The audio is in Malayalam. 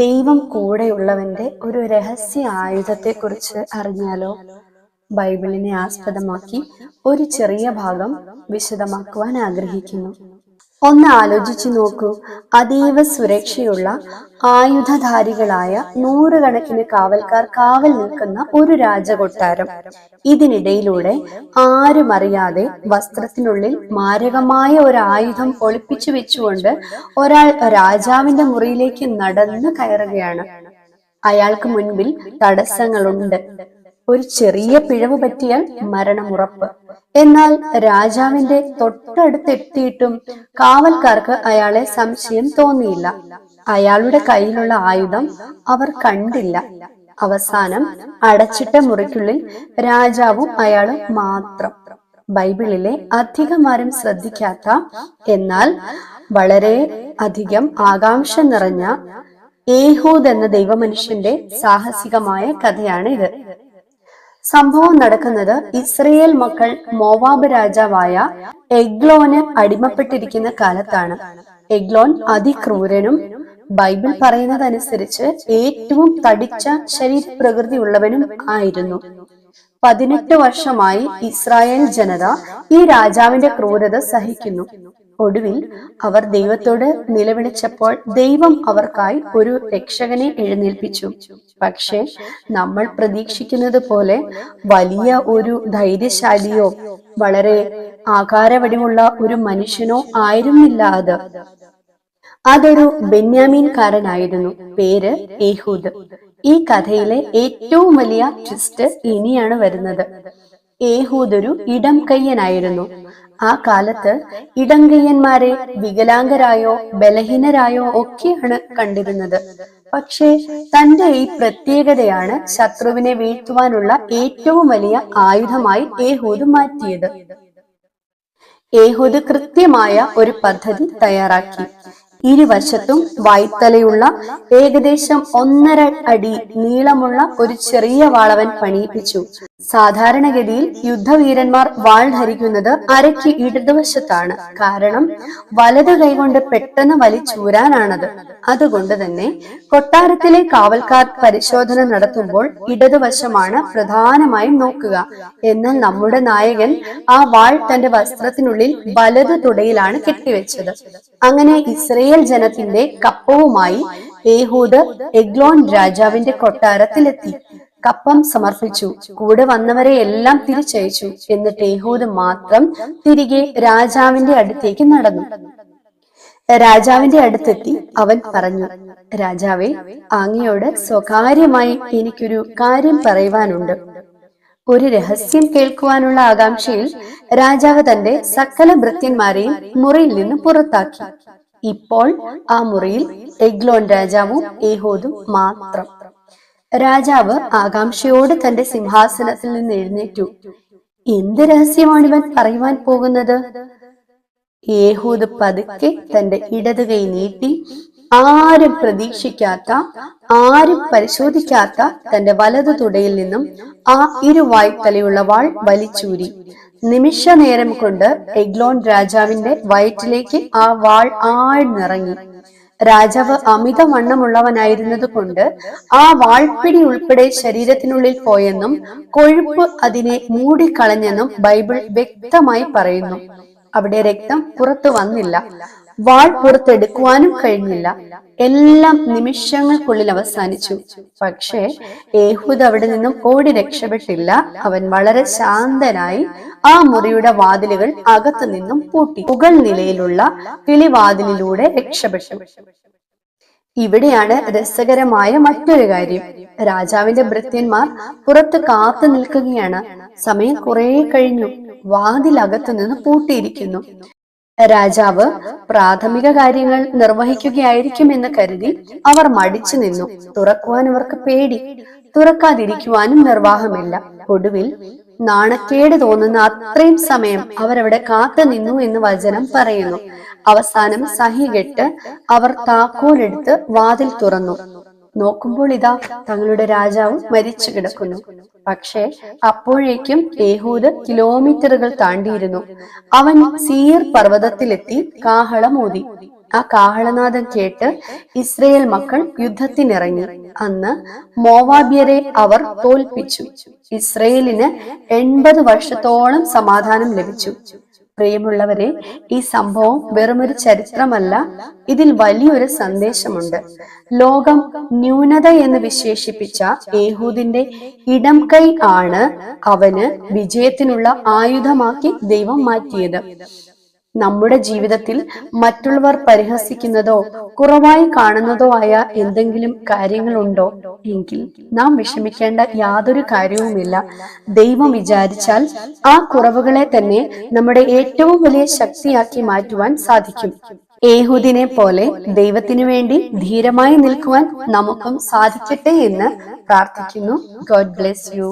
ദൈവം കൂടെയുള്ളവന്റെ ഒരു രഹസ്യ ആയുധത്തെക്കുറിച്ച് അറിഞ്ഞാലോ? ബൈബിളിനെ ആസ്പദമാക്കി ഒരു ചെറിയ ഭാഗം വിശദമാക്കുവാൻ ആഗ്രഹിക്കുന്നു. ഒന്ന് ആലോചിച്ചു നോക്കൂ. അതീവ സുരക്ഷയുള്ള ആയുധധാരികളായ നൂറുകണക്കിന് കാവൽക്കാർ കാവൽ നിൽക്കുന്ന ഒരു രാജകൊട്ടാരം. ഇതിനിടയിലൂടെ ആരും അറിയാതെ വസ്ത്രത്തിനുള്ളിൽ മാരകമായ ഒരു ആയുധം ഒളിപ്പിച്ചു വെച്ചുകൊണ്ട് ഒരാൾ രാജാവിന്റെ മുറിയിലേക്ക് നടന്നു കയറുകയാണ്. അയാൾക്ക് മുൻപിൽ തടസ്സങ്ങളുണ്ട്. ഒരു ചെറിയ പിഴവ് പറ്റിയാൽ മരണമുറപ്പ്. എന്നാൽ രാജാവിന്റെ തൊട്ടടുത്തെത്തിയിട്ടും കാവൽക്കാർക്ക് അയാളെ സംശയം തോന്നിയില്ല. അയാളുടെ കയ്യിലുള്ള ആയുധം അവർ കണ്ടില്ല. അവസാനം അടച്ചിട്ട മുറിക്കുള്ളിൽ രാജാവും അയാളും മാത്രം. ബൈബിളിലെ അധികമാരും ശ്രദ്ധിക്കാത്ത എന്നാൽ വളരെ അധികം ആകാംക്ഷ നിറഞ്ഞ ഏഹൂദ് എന്ന ദൈവമനുഷ്യന്റെ സാഹസികമായ കഥയാണ് ഇത് സംഭവം നടക്കുന്നത് ഇസ്രയേൽ മക്കൾ മോവാബ് രാജാവായ എഗ്ലോന് അടിമപ്പെട്ടിരിക്കുന്ന കാലത്താണ്. എഗ്ലോൻ അതിക്രൂരനും ബൈബിൾ പറയുന്നതനുസരിച്ച് ഏറ്റവും തടിച്ച ശരീരപ്രകൃതി ഉള്ളവനും ആയിരുന്നു. പതിനെട്ട് വർഷമായി ഇസ്രായേൽ ജനത ഈ രാജാവിന്റെ ക്രൂരത സഹിക്കുന്നു. ഒടുവിൽ അവർ ദൈവത്തോട് നിലവിളിച്ചപ്പോൾ ദൈവം അവർക്കായി ഒരു രക്ഷകനെ എഴുന്നേൽപ്പിച്ചു. പക്ഷേ നമ്മൾ പ്രതീക്ഷിക്കുന്നത് പോലെ വലിയ ഒരു ധൈര്യശാലിയോ വളരെ ആകാരവടിവുള്ള ഒരു മനുഷ്യനോ ആയിരുന്നില്ല അത്. അതൊരു ബെന്യാമീൻകാരനായിരുന്നു. പേര് ഏഹൂദ്. ഈ കഥയിലെ ഏറ്റവും വലിയ ട്വിസ്റ്റ് ഇനിയാണ് വരുന്നത്. ഏഹൂദ് ഒരു ഇടം കയ്യനായിരുന്നു. ആ കാലത്ത് ഇടങ്കയ്യന്മാരെ വികലാംഗരായോ ബലഹീനരായോ ഒക്കെയാണ് കണ്ടിരുന്നത്. പക്ഷേ തന്റെ ഈ പ്രത്യേകതയാണ് ശത്രുവിനെ വീഴ്ത്തുവാനുള്ള ഏറ്റവും വലിയ ആയുധമായി ഏഹൂദ് മാറ്റിയത്. ഏഹൂദ് കൃത്യമായ ഒരു പദ്ധതി തയ്യാറാക്കി. ഇരുവശത്തും വായ്ത്തലയുള്ള ഏകദേശം ഒന്നര അടി നീളമുള്ള ഒരു ചെറിയ വാളവൻ പണിയിപ്പിച്ചു. സാധാരണഗതിയിൽ യുദ്ധവീരന്മാർ വാൾ ധരിക്കുന്നത് അരയ്ക്ക് ഇടതുവശത്താണ്. കാരണം വലത് കൈകൊണ്ട് പെട്ടെന്ന് വലിച്ചൂരാനാണത് അതുകൊണ്ട് തന്നെ കൊട്ടാരത്തിലെ കാവൽക്കാർ പരിശോധന നടത്തുമ്പോൾ ഇടതുവശമാണ് പ്രധാനമായും നോക്കുക. എന്നാൽ നമ്മുടെ നായകൻ ആ വാൾ തന്റെ വസ്ത്രത്തിനുള്ളിൽ വലതു തുടയിലാണ് കെട്ടിവെച്ചത്. അങ്ങനെ ഇസ്രയേൽ ജനത്തിന്റെ കപ്പവുമായി ഏഹൂദ് എഗ്ലോൺ രാജാവിന്റെ കൊട്ടാരത്തിലെത്തി. കപ്പം സമർപ്പിച്ചു. കൂടെ വന്നവരെ എല്ലാം തിരിച്ചയച്ചു. എന്നിട്ട് ഏഹൂദ് മാത്രം തിരികെ രാജാവിന്റെ അടുത്തേക്ക് നടന്നു. രാജാവിന്റെ അടുത്തെത്തി അവൻ പറഞ്ഞു രാജാവെ അങ്ങയോട് സ്വകാര്യമായി എനിക്കൊരു കാര്യം പറയുവാനുണ്ട്. ഒരു രഹസ്യം കേൾക്കുവാനുള്ള ആകാംക്ഷയിൽ രാജാവ് തന്റെ സകല ഭൃത്യന്മാരെയും മുറിയിൽ നിന്ന് പുറത്താക്കി. ഇപ്പോൾ ആ മുറിയിൽ എഗ്ലോൺ രാജാവും ഏഹോദും മാത്രം. രാജാവ് ആകാംക്ഷയോട് തന്റെ സിംഹാസനത്തിൽ നിന്ന് എഴുന്നേറ്റു. എന്ത് രഹസ്യമാണിവൻ പറയുവാൻ പോകുന്നത്? ഏഹൂദ് പതുക്കെ തന്റെ ഇടത് കൈ നീട്ടി ആരും പ്രതീക്ഷിക്കാത്ത ആരും പരിശോധിക്കാത്ത തന്റെ വലതു തുടയിൽ നിന്നും ആ ഇരുവായ്ത്തലയുള്ള വാൾ വലിച്ചൂരി. നിമിഷ നേരം കൊണ്ട് എഗ്ലോൺ രാജാവിന്റെ വയറ്റിലേക്ക് ആ വാൾ ആഴ്ന്നിറങ്ങി. രാജാവ് അമിതവണ്ണമുള്ളവനായിരുന്നത് കൊണ്ട് ആ വാൾപ്പിടി ഉൾപ്പെടെ ശരീരത്തിനുള്ളിൽ പോയെന്നും കൊഴുപ്പ് അതിനെ മൂടിക്കളഞ്ഞെന്നും ബൈബിൾ വ്യക്തമായി പറയുന്നു. അവിടെ രക്തം പുറത്തു വന്നില്ല. വാൾ പുറത്തെടുക്കുവാനും കഴിഞ്ഞില്ല. എല്ലാം നിമിഷങ്ങൾക്കുള്ളിൽ അവസാനിച്ചു. പക്ഷേ ഏഹൂദ് അവിടെ നിന്നും ഓടി രക്ഷപ്പെട്ടില്ല. അവൻ വളരെ ശാന്തനായി ആ മുറിയുടെ വാതിലുകൾ അകത്തു നിന്നും പൂട്ടി മുകൾ നിലയിലുള്ള കിളിവാതിലിലൂടെ രക്ഷപ്പെട്ടു. ഇവിടെയാണ് രസകരമായ മറ്റൊരു കാര്യം. രാജാവിന്റെ ഭൃത്യന്മാർ പുറത്ത് കാത്തു നിൽക്കുകയാണ്. സമയം കുറെ കഴിഞ്ഞു. വാതിലകത്തു നിന്ന് പൂട്ടിയിരിക്കുന്നു. രാജാവ് പ്രാഥമിക കാര്യങ്ങൾ നിർവഹിക്കുകയായിരിക്കുമെന്ന് കരുതി അവർ മടിച്ചു നിന്നു. തുറക്കുവാൻ അവർക്ക് പേടി. തുറക്കാതിരിക്കുവാനും നിർവാഹമില്ല. ഒടുവിൽ നാണക്കേട് തോന്നുന്ന അത്രയും സമയം അവരവിടെ കാത്തു നിന്നു എന്ന് വചനം പറയുന്നു. അവസാനം സഹികെട്ട് അവർ താക്കോലെടുത്ത് വാതിൽ തുറന്നു. നോക്കുമ്പോൾ ഇതാ തങ്ങളുടെ രാജാവും മരിച്ചു കിടക്കുന്നു. പക്ഷേ അപ്പോഴേക്കും ഏഹൂദ് കിലോമീറ്ററുകൾ താണ്ടിയിരുന്നു. അവൻ സീർ പർവതത്തിലെത്തി കാഹളമോതി ആ കാഹളനാദം കേട്ട് ഇസ്രയേൽ മക്കൾ യുദ്ധത്തിനിറങ്ങി. അന്ന് മോവാബിയരെ അവർ തോൽപ്പിച്ചു. ഇസ്രയേലിന് എൺപത് വർഷത്തോളം സമാധാനം ലഭിച്ചു. പ്രിയമുള്ളവരെ ഈ സംഭവം വെറുമൊരു ചരിത്രമല്ല ഇതിൽ വലിയൊരു സന്ദേശമുണ്ട്. ലോകം ന്യൂനത എന്ന് വിശേഷിപ്പിച്ച ഏഹൂദിന്റെ ഇടം കൈ ആണ് അവന് വിജയത്തിനുള്ള ആയുധമാക്കി ദൈവം മാറ്റിയത്. നമ്മുടെ ജീവിതത്തിൽ മറ്റുള്ളവർ പരിഹസിക്കുന്നതോ കുറവായി കാണുന്നതോ ആയ എന്തെങ്കിലും കാര്യങ്ങളുണ്ടോ എങ്കിൽ നാം വിഷമിക്കേണ്ട യാതൊരു കാര്യവുമില്ല. ദൈവം വിചാരിച്ചാൽ ആ കുറവുകളെ തന്നെ നമ്മുടെ ഏറ്റവും വലിയ ശക്തിയാക്കി മാറ്റുവാൻ സാധിക്കും. ഏഹൂദിനെ പോലെ ദൈവത്തിനു വേണ്ടി ധീരമായി നിൽക്കുവാൻ നമുക്കും സാധിക്കട്ടെ എന്ന് പ്രാർത്ഥിക്കുന്നു. God bless you.